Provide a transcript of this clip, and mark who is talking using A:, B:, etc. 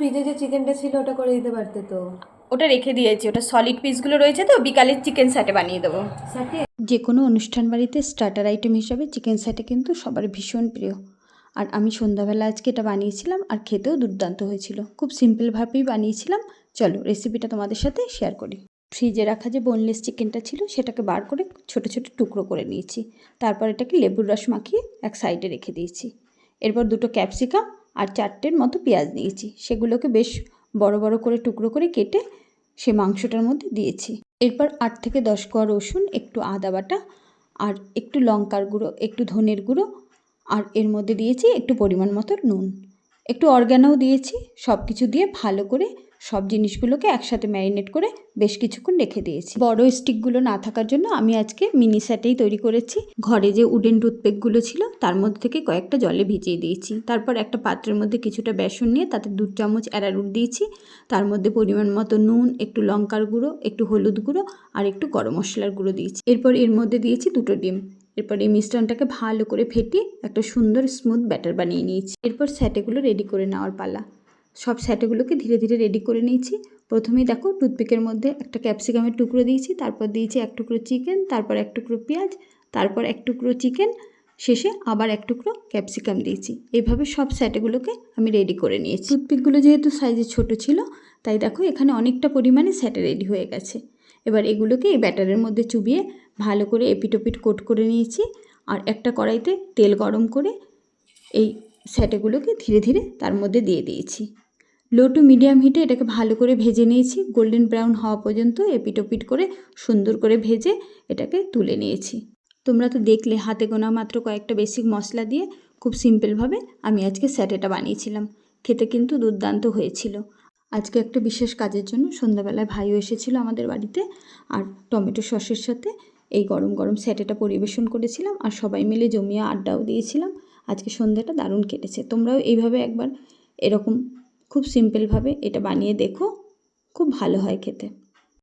A: ফ্রিজে যে চিকেনটা ছিল ওটা করে দিতে পারতে তো?
B: ওটা রেখে দিয়েছি। ওটা সলিড পিসগুলো রয়েছে তো বিকালে চিকেন স্যাটে বানিয়ে দেবো।
A: সাথে
C: যে কোনো অনুষ্ঠান বাড়িতে স্টার্টার আইটেম হিসাবে চিকেন স্যাটে কিন্তু সবার ভীষণ প্রিয়। আর আমি সন্ধ্যাবেলা আজকে এটা বানিয়েছিলাম আর খেতেও দুর্দান্ত হয়েছিল। খুব সিম্পলভাবেই বানিয়েছিলাম। চলো রেসিপিটা তোমাদের সাথে শেয়ার করি। ফ্রিজে রাখা যে বোনলেস চিকেনটা ছিল সেটাকে বার করে ছোট ছোট টুকরো করে নিয়েছি। তারপর এটাকে লেবুর রস মাখিয়ে এক সাইডে রেখে দিয়েছি। এরপর দুটো ক্যাপসিকাম আর চারটের মতো পেঁয়াজ নিয়েছি। সেগুলোকে বেশ বড় বড় করে টুকরো করে কেটে সে মাংসটার মধ্যে দিয়েছি। এরপর আট থেকে দশ কোয়া রসুন, একটু আদা বাটা আর একটু লঙ্কার গুঁড়ো, একটু ধনের গুঁড়ো আর এর মধ্যে দিয়েছি একটু পরিমাণ মতো নুন। একটু অর্গ্যানাও দিয়েছি সব কিছু দিয়ে ভালো করে সব জিনিসগুলোকে একসাথে ম্যারিনেট করে বেশ কিছুক্ষণ রেখে দিয়েছি। বড় স্টিকগুলো না থাকার জন্য আমি আজকে মিনি স্যাটেই তৈরি করেছি। ঘরে যে উডেন টুথপেকগুলো ছিল, তার মধ্যে থেকে কয়েকটা জলে ভিজিয়ে দিয়েছি। তারপর একটা পাত্রের মধ্যে কিছুটা বেসন নিয়ে তাতে দু চামচ অ্যারারুট দিয়েছি। তার মধ্যে পরিমাণ মতো নুন, একটু লঙ্কার গুঁড়ো, একটু হলুদ গুঁড়ো আর একটু গরম মশলার গুঁড়ো দিয়েছি। এরপর এর মধ্যে দিয়েছি দুটো ডিম। এরপর এই মিশ্রণটাকে ভালো করে ফেটিয়ে একটা সুন্দর স্মুথ ব্যাটার বানিয়ে নিয়েছি। এরপর স্যাটেগুলো রেডি করে নেওয়ার পালা। সব স্যাটেগুলোকে ধীরে ধীরে রেডি করে নিয়েছি। প্রথমেই দেখো টুথপিকের মধ্যে একটা ক্যাপসিকামের টুকরো দিয়েছি, তারপর দিয়েছি এক টুকরো চিকেন তারপর এক টুকরো পেঁয়াজ, তারপর এক টুকরো চিকেন শেষে আবার এক টুকরো ক্যাপসিকাম দিয়েছি। এইভাবে সব স্যাটেগুলোকে আমি রেডি করে নিয়েছি। টুথপিকগুলো যেহেতু সাইজে ছোট ছিল, তাই দেখো এখানে অনেকটা পরিমাণে স্যাটে রেডি হয়ে গেছে। এবার এগুলোকে এই ব্যাটারের মধ্যে চুবিয়ে ভালো করে এপিটোপিট কোট করে নিয়েছি, আর একটা কড়াইতে তেল গরম করে এই স্যাটেগুলোকে ধীরে ধীরে তার মধ্যে দিয়ে দিয়েছি। লো টু মিডিয়াম হিটে এটাকে ভালো করে ভেজে নিয়েছি। গোল্ডেন ব্রাউন হওয়া পর্যন্ত এপিটোপিট করে সুন্দর করে ভেজে এটাকে তুলে নিয়েছি। তোমরা তো দেখলে হাতে গোনা মাত্র কয়েকটা বেসিক মশলা দিয়ে খুব সিম্পলভাবে আমি আজকে স্যাটেটা বানিয়েছিলাম। খেতে কিন্তু দুর্দান্ত হয়েছিল। আজকে একটা বিশেষ কাজের জন্য সন্ধ্যাবেলায় ভাইও এসেছিল আমাদের বাড়িতে আর টমেটো সসের সাথে এই গরম গরম স্যাটেটা পরিবেশন করেছিলাম আর সবাই মিলে জমিয়ে আড্ডাও দিয়েছিলাম। আজকে সন্ধ্যাটা দারুণ কেটেছে। তোমরাও এইভাবে একবার এরকম খুব সিম্পলভাবে এটা বানিয়ে দেখো, খুব ভালো হয় খেতে।